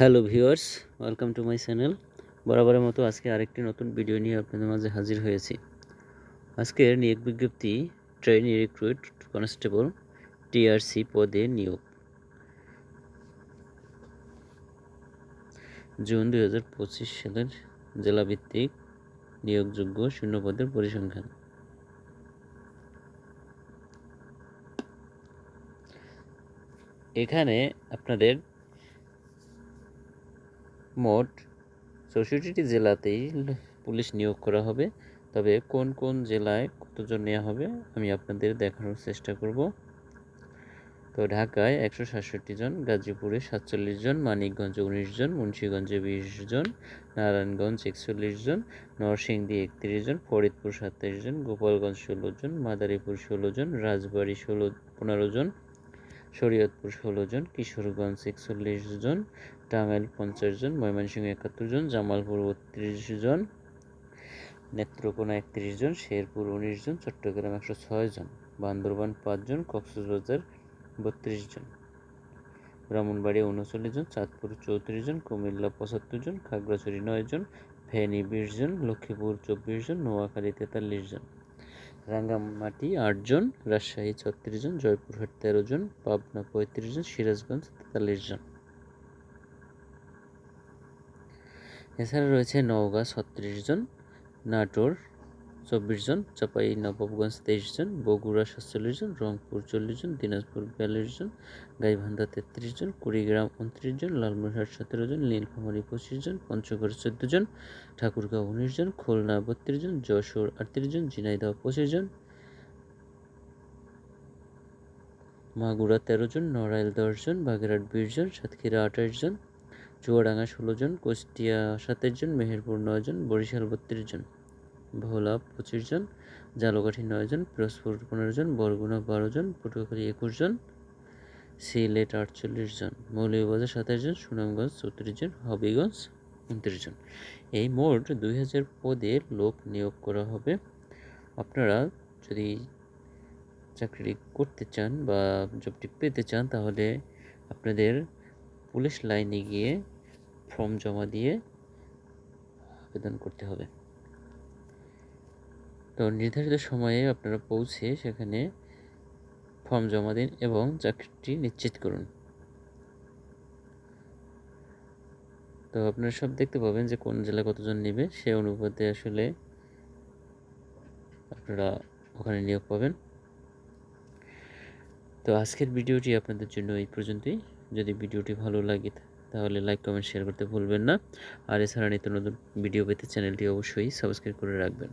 Hello viewers, welcome to my channel. বরাবরের মতো আজকে আরেকটি নতুন ভিডিও নিয়ে আপনাদের মাঝে হাজির হয়েছি। আজকের নিয়োগ বিজ্ঞপ্তি ট্রেনি রিক্রুইট কনস্টেবল টিআরসি পদে নিয়োগ। জুন দুই হাজার পঁচিশ সালের জেলাভিত্তিক নিয়োগযোগ্য শূন্য পদের পরিসংখ্যান। এখানে আপনাদের মোট চৌষট্টিটি জেলাতেই পুলিশ নিয়োগ করা হবে। তবে কোন কোন জেলায় কতজন নেওয়া হবে, আমি আপনাদের দেখানোর চেষ্টা করব। তো ঢাকায় একশো সাতষট্টি জন, গাজীপুরে সাতচল্লিশ জন, মানিকগঞ্জে উনিশ জন, মুন্সীগঞ্জে বিশ জন, নারায়ণগঞ্জ একচল্লিশ জন, নরসিংদী একত্রিশ জন, ফরিদপুর সাতাইশ জন, গোপালগঞ্জ ষোলো জন, মাদারীপুর ষোলো জন, রাজবাড়ী ষোলো, পনেরো জন শরীয়তপুর ষোলো জন, কিশোরগঞ্জ একচল্লিশ জন, টাঙ্গাইল পঞ্চাশ জন, ময়মনসিংহ একাত্তর জন, জামালপুর বত্রিশ জন, নেত্রকোনা একত্রিশ জন, শেরপুর উনিশ জন, চট্টগ্রাম একশো ছয় জন, বান্দরবান পাঁচজন কক্সবাজার বত্রিশ জন। ব্রাহ্মণবাড়িয়া উনচল্লিশ জন, চাঁদপুর চৌত্রিশ জন, কুমিল্লা পঁচাত্তর জন, খাগড়াছড়ি নয় জন, ফেনী বিশ জন, লক্ষ্মীপুর চব্বিশ জন, নোয়াখালী তেতাল্লিশ জন। রাঙ্গামাটি আটজন, রাজশাহী ছত্রিশ জন জয়পুরহাট তেরো জন পাবনা পঁয়ত্রিশ জন সিরাজগঞ্জ তেতাল্লিশ জন এছাড়া রয়েছে নওগাঁ ছত্রিশ জন নাটোর চব্বিশ জন, চাপাই নবাবগঞ্জ তেইশ জন, বগুড়া সাতচল্লিশ জন, রংপুর চল্লিশ জন, দিনাজপুর বিয়াল্লিশ জন, গাইবান্ধা তেত্রিশ জন, কুড়িগ্রাম উনত্রিশ জন, লালমনিরহাট সতেরো জন, নীলফামারী পঁচিশ জন, পঞ্চগড় চোদ্দ জন, ঠাকুরগাঁও উনিশ জন, খুলনা বত্রিশ জন, যশোর আটত্রিশ জন, ঝিনাইদহ পঁচিশ জন, মাগুরা তেরো জন, নড়াইল দশ জন, বাগেরহাট বিশ জন, সাতক্ষীরা আঠাশ জন, চুয়াডাঙ্গা ষোলো জন, কুষ্টিয়া সাতাশ জন, মেহেরপুর নয় জন, বরিশাল বত্রিশ জন। ভোলা পঁচিশ জন, জালকাঠি নয় জন, পিরোজপুর পনেরো জন, বরগুনা বারো জন, পটুয়াখালী একুশ জন, সিলেট আটচল্লিশ জন, মৌলভীবাজার সাতাশ জন, সুনামগঞ্জ চৌত্রিশ জন, হবিগঞ্জ উনত্রিশ জন। এই মোট দুই হাজার পদে লোক নিয়োগ করা হবে। আপনারা যদি চাকরি করতে চান বা জবটি পেতে চান, তাহলে আপনাদের পুলিশ লাইনে গিয়ে ফর্ম জমা দিয়ে আবেদন করতে হবে। তো নির্ধারিত সময়ে আপনারা পৌঁছে সেখানে ফর্ম জমা দিন এবং চাকরিটি নিশ্চিত করুন। তো আপনারা সব দেখতে পাবেন যে কোন জেলা কতজন নেবে, সে অনুপাতে আসলে আপনারা ওখানে নিয়োগ পাবেন। তো আজকের ভিডিওটি আপনাদের জন্য এই পর্যন্তই। যদি ভিডিওটি ভালো লাগে তাহলে লাইক কমেন্ট শেয়ার করতে ভুলবেন না। আর এছাড়া নিত্য নতুন ভিডিও পেতে চ্যানেলটি অবশ্যই সাবস্ক্রাইব করে রাখবেন।